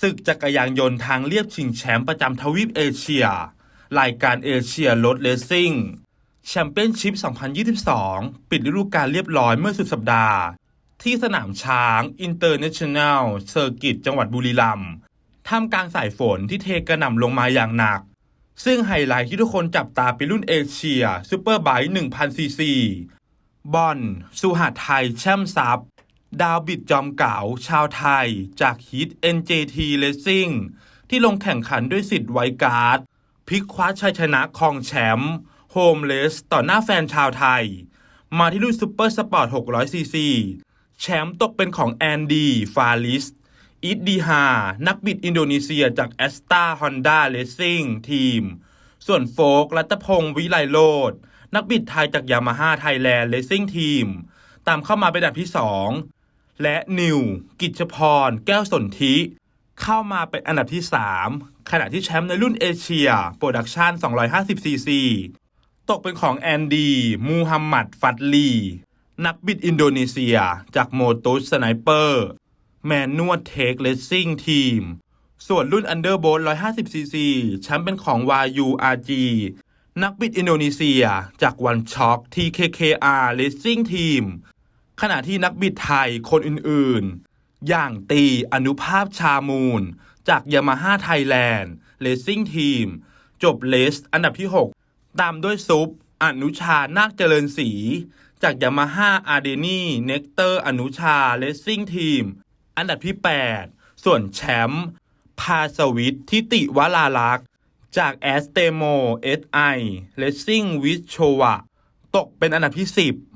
ศึกจักรยานยนต์ทางเลียบชิงแชมป์ประจำทวีปเอเชีย รายการเอเชียรถเลสซิ่งแชมเปี้ยนชิพ 2022 ปิดฤดูกาลเรียบร้อยเมื่อสุดสัปดาห์ ที่สนามช้างอินเตอร์เนชั่นแนลเซอร์กิตจังหวัดบุรีรัมย์ท่ามกลางสายฝนที่เทกระหน่ำลงมาอย่างหนัก ซึ่งไฮไลท์ที่ทุกคนจับตาเป็นรุ่นเอเชียซูเปอร์ไบค์1,000ซีซีบอลสุหัสไทยแช่มซับ ดาวบิดจอมเก๋าชาวไทย จากฮิต NJT Racing ที่ลงแข่งขันด้วยสิทธิ์ไวการ์ดพลิกคว้าชัยชนะคองแชมป์โฮมเลสต่อหน้าแฟนชาวไทย มาที่รุ่นซูเปอร์สปอร์ต 600 ซีซี แชมป์ตกเป็นของแอนดี ฟาลิสอิดดีฮา นักบิดอินโดนีเซียจากแอสตาฮอนด้าเลสซิ่งทีม ส่วนโฟกรัตพงศ์วิไลโลดนักบิดไทยจากยามาฮ่าไทยแลนด์เลสซิ่งทีม ตามเข้ามาเป็นอันดับที่ 2 และนิว กิจพร แก้วสนธิเข้ามาเป็นอันดับที่ 3 ขณะที่แชมป์ในรุ่นเอเชียโปรดักชัน250ซีซีตกเป็นของแอนดีมูฮัมหมัด ฟัดลี นักบิดอินโดนีเซีย จากโมตุสไนเปอร์ แมนนวดเทคเลสซิ่งทีม ส่วนรุ่นอันเดอร์โบ150ซีซีแชมป์เป็นของ YURG นักบิดอินโดนีเซีย จากวันช็อก TKKR Racing Team ขณะที่นักบิดไทยคนอื่นๆ อย่างตีอนุภาพชามูล จากยามาฮ่าไทยแลนด์เลสซิ่งทีม จบเลสอันดับที่ 6 ตามด้วยซุป อนุชา นาคเจริญศรีจากยามาฮ่าอาร์เดนี่เนกเตอร์ อนุชาเลสซิ่งทีม อันดับที่ 8 ส่วนแชมป์พาสวิตทิติวลาลักษ์จากแอสเตโมเอสไอเลสซิ่งวิชโชวะ ตกเป็นอันดับที่ 10